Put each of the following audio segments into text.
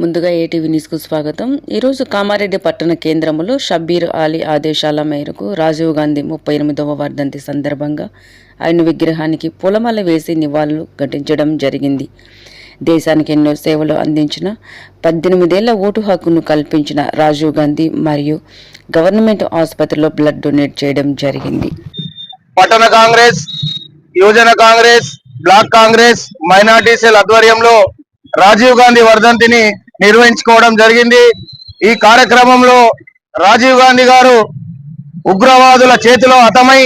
ముందుగా ఏటీవీ న్యూస్కు స్వాగతం. ఈరోజు కామారెడ్డి పట్టణ కేంద్రంలో షబ్బీర్ అలీ ఆదేశాల మేరకు రాజీవ్ గాంధీ ముప్పై ఎనిమిదవ వర్ధంతి సందర్భంగా ఆయన విగ్రహానికి పూలమాల వేసి నివాళులు ఘటించడం జరిగింది. దేశానికి ఎన్నో సేవలు అందించిన పద్దెనిమిదేళ్ళ ఓటు హక్కును కల్పించిన రాజీవ్ గాంధీ మరియు గవర్నమెంట్ ఆసుపత్రిలో బ్లడ్ డొనేట్ చేయడం జరిగింది. పట్టణ కాంగ్రెస్ యువజన Congress block Congress minority cell ఆధ్వర్యంలో రాజీవ్ గాంధీ వర్ధంతిని నిర్వహించుకోవడం జరిగింది. ఈ కార్యక్రమంలో రాజీవ్ గాంధీ గారు ఉగ్రవాదుల చేతిలో హతమై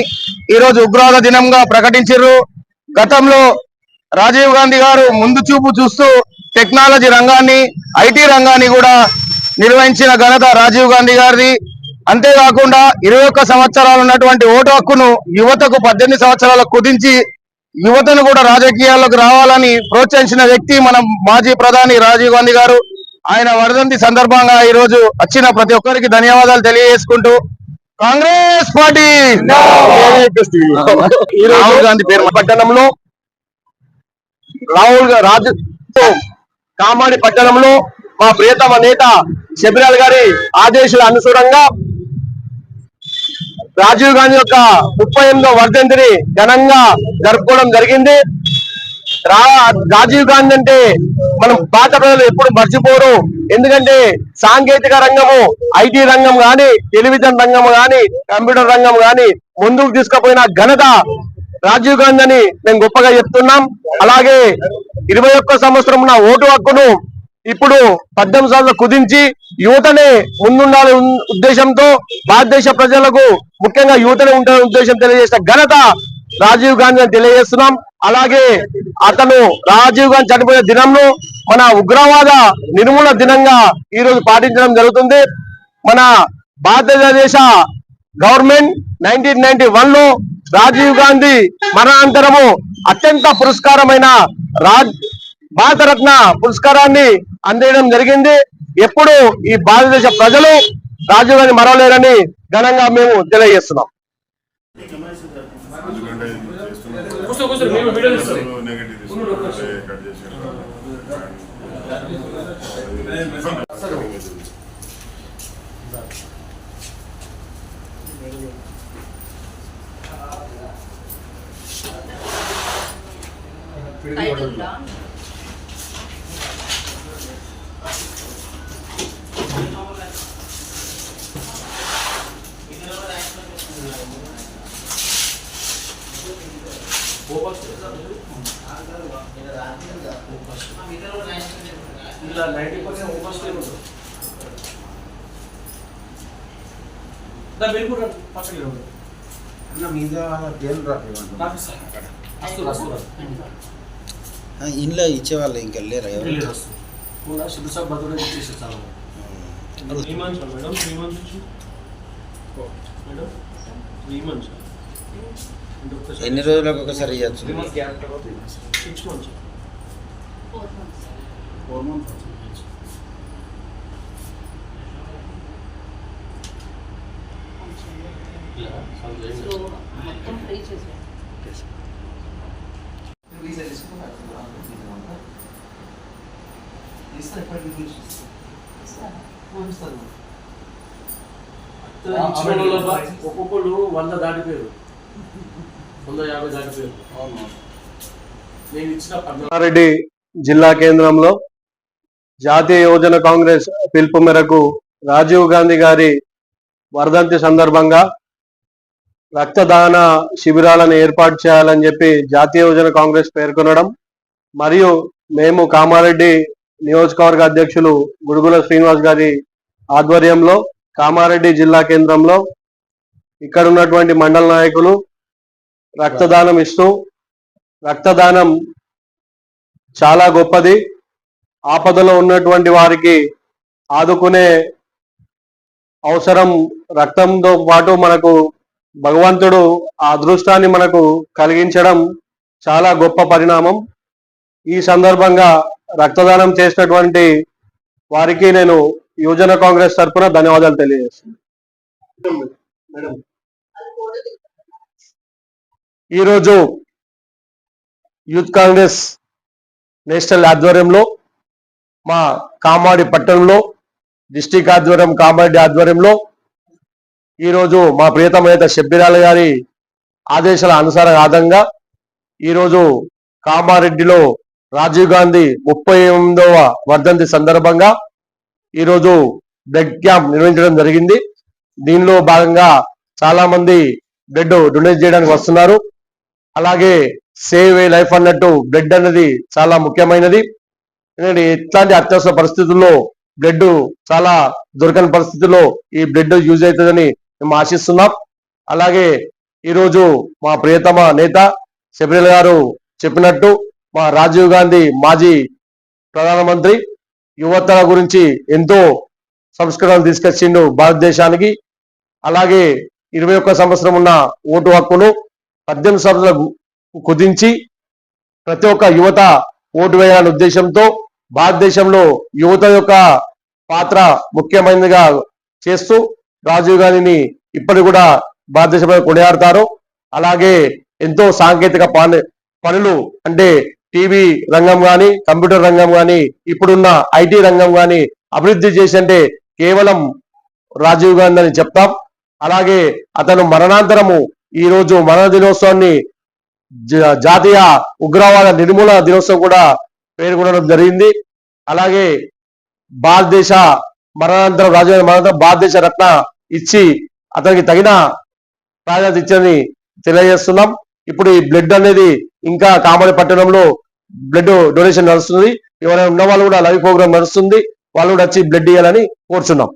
ఈరోజు ఉగ్రవాద దినంగా ప్రకటించారు గతంలో రాజీవ్ గాంధీ గారు ముందు చూపు చూస్తూ టెక్నాలజీ రంగాన్ని ఐటీ రంగాన్ని కూడా నిర్వహించిన ఘనత రాజీవ్ గాంధీ గారిది. అంతేకాకుండా ఇరవై ఒక్క సంవత్సరాలు ఉన్నటువంటి ఓటు హక్కును యువతకు పద్దెనిమిది సంవత్సరాలకు కుదించి యువతను కూడా రాజకీయాల్లోకి రావాలని ప్రోత్సహించిన వ్యక్తి మన మాజీ ప్రధాని రాజీవ్ గాంధీ గారు. ఆయన వరదంతి సందర్భంగా ఈ రోజు వచ్చిన ప్రతి ఒక్కరికి ధన్యవాదాలు తెలియజేసుకుంటూ కాంగ్రెస్ పార్టీ. ఈ రాహుల్ గాంధీ పేరు పట్టణంలో రాహుల్ రాజు కామాడి పట్టణంలో మా ప్రియతమ నేత శబరిలాల్ గారి ఆదేశాల అనుసారంగా రాజీవ్ గాంధీ యొక్క ముప్పై ఎనిమిదో వర్ధంతిని ఘనంగా జరుపుకోవడం జరిగింది. రాజీవ్ గాంధీ అంటే మనం పాత ప్రజలు ఎప్పుడు మర్చిపోరు. ఎందుకంటే సాంకేతిక రంగము ఐటీ రంగం గాని టెలివిజన్ రంగం గాని కంప్యూటర్ రంగం గాని ముందుకు తీసుకుపోయిన ఘనత రాజీవ్ గాంధీ అని మేము గొప్పగా చెప్తున్నాం. అలాగే ఇరవై ఒక్క సంవత్సరం నా ఓటు హక్కును ఇప్పుడు పద్దెనిమిది సార్లు కుదించి యువతనే ముందుండాలి ఉద్దేశంతో భారతదేశ ప్రజలకు ముఖ్యంగా యువతనే ఉండాలనే ఉద్దేశం తెలియజేసిన ఘనత రాజీవ్ గాంధీ అని తెలియజేస్తున్నాం. అలాగే అతను రాజీవ్ గాంధీ చనిపోయిన దినంను మన ఉగ్రవాద నిర్మూలన దినంగా ఈ రోజు పాటించడం జరుగుతుంది. మన భారతదేశ గవర్నమెంట్ నైన్టీన్ నైన్టీ వన్లో రాజీవ్ గాంధీ మరణాంతరము అత్యంత పురస్కారమైన రాజ్ భారతరత్న పురస్కారాన్ని అందేయడం జరిగింది. ఎప్పుడు ఈ భారతదేశ ప్రజలు రాజీవ్ గాంధీ మరవలేరని ఘనంగా మేము తెలియజేస్తున్నాం. ఇది చేస్తున్నారు. నెగటివ్ తీసుకుంటే కట్ చేసారు. ఇలా నైంటీ పర్సెంట్ ఓవర్స్ దా మీరు కూడా పక్కకి రండి. అన్న మీద దేని రాపివ్వండి రాపిస్తాను. వస్తుంది, వస్తుంది. ఇంట్లో ఇచ్చేవాళ్ళు ఇంకా లేరా ఎవరు వెళ్ళి వస్తుంది. కూడా శుద్ధ సాబ్ బర్త్డే ఇచ్చేసి చాలు three months madam three months madam three months ఎన్ని రోజులకు ఒకసారి ఇవ్వచ్చు. ఒక్కొక్కళ్ళు వంద దాటిపోయారు రెడ్డి జిల్లా కేంద్రంలో జాతీయ యువజన కాంగ్రెస్ పిలుపు మేరకు రాజీవ్ గాంధీ గారి వర్ధంతి సందర్భంగా రక్తదాన శిబిరాలను ఏర్పాటు చేయాలని చెప్పి జాతీయ యువజన కాంగ్రెస్ పేర్కొనడం మరియు మేము కామారెడ్డి నియోజకవర్గ అధ్యక్షులు గుడుగుల శ్రీనివాస్ గారి ఆధ్వర్యంలో కామారెడ్డి జిల్లా కేంద్రంలో ఇక్కడ ఉన్నటువంటి మండల నాయకులు రక్తదానం ఇస్తూ రక్తదానం చాలా గొప్పది. ఆపదలో ఉన్నటువంటి వారికి ఆదుకునే అవసరం రక్తంతో పాటు మనకు భగవంతుడు ఆ అదృష్టాన్ని మనకు కలిగించడం చాలా గొప్ప పరిణామం. ఈ సందర్భంగా రక్తదానం చేసినటువంటి వారికి నేను యువజన కాంగ్రెస్ తరఫున ధన్యవాదాలు తెలియజేస్తున్నాను. ఈరోజు యూత్ కాంగ్రెస్ నేషనల్ ఆధ్వర్యంలో మా కామాడి పట్టణంలో డిస్టిక్ ఆధ్వర్యం కామారెడ్డి ఆధ్వర్యంలో ఈరోజు మా ప్రియతమ నేత షబ్బీరాల గారి ఆదేశాల అనుసార ఆదంగా ఈరోజు కామారెడ్డిలో రాజీవ్ గాంధీ ముప్పై ఎనిమిదవ వర్ధంతి సందర్భంగా ఈరోజు బ్లడ్ క్యాంప్ నిర్వహించడం జరిగింది. దీనిలో భాగంగా చాలా మంది బ్లడ్ డొనేట్ చేయడానికి వస్తున్నారు. అలాగే సేవ్ ఏ లైఫ్ అన్నట్టు బ్లడ్ అనేది చాలా ముఖ్యమైనది. ఎందుకంటే ఎట్లాంటి అత్యవసర పరిస్థితుల్లో బ్లడ్ చాలా దొరకని పరిస్థితుల్లో ఈ బ్లడ్ యూజ్ అవుతుందని మేము ఆశిస్తున్నాం. అలాగే ఈరోజు మా ప్రియతమ నేత శబరిల్ గారు చెప్పినట్టు మా రాజీవ్ గాంధీ మాజీ ప్రధానమంత్రి యువత గురించి ఎంతో సంస్కరణలు తీసుకొచ్చిండు భారతదేశానికి. అలాగే ఇరవై ఒక్క సంవత్సరం ఉన్న ఓటు హక్కును పద్దెనిమిది సంవత్సరాలు కుదించి ప్రతి ఒక్క యువత ఓటు వేయాలనే ఉద్దేశంతో భారతదేశంలో యువత యొక్క పాత్ర ముఖ్యమైనదిగా చేస్తూ రాజీవ్ గాంధీని ఇప్పటికి కూడా భారతదేశంలో కొనియాడతారు. అలాగే ఎంతో సాంకేతిక పనులు అంటే టీవీ రంగం కానీ కంప్యూటర్ రంగం కానీ ఇప్పుడున్న ఐటీ రంగం కానీ అభివృద్ధి చేసి అంటే కేవలం రాజీవ్ గాంధీ అని చెప్తాం. అలాగే అతను మరణాంతరము ఈ రోజు మరణ దినోత్సవాన్ని జాతీయ ఉగ్రవాద నిర్మూలన దినోత్సవం కూడా పేర్కొనడం జరిగింది. అలాగే భారతదేశ మరణానంతరం రాజధాని మరణాంతరం భారతదేశ రత్న ఇచ్చి అతనికి తగిన ప్రాధాన్యత ఇచ్చని తెలియజేస్తున్నాం. ఇప్పుడు ఈ బ్లడ్ అనేది ఇంకా కామడి పట్టణంలో బ్లడ్ డొనేషన్ నడుస్తుంది. ఎవరైనా ఉన్న వాళ్ళు కూడా లైవ్ ప్రోగ్రామ్ నడుస్తుంది. వాళ్ళు కూడా వచ్చి బ్లడ్ ఇవ్వాలని కోరుచున్నాం.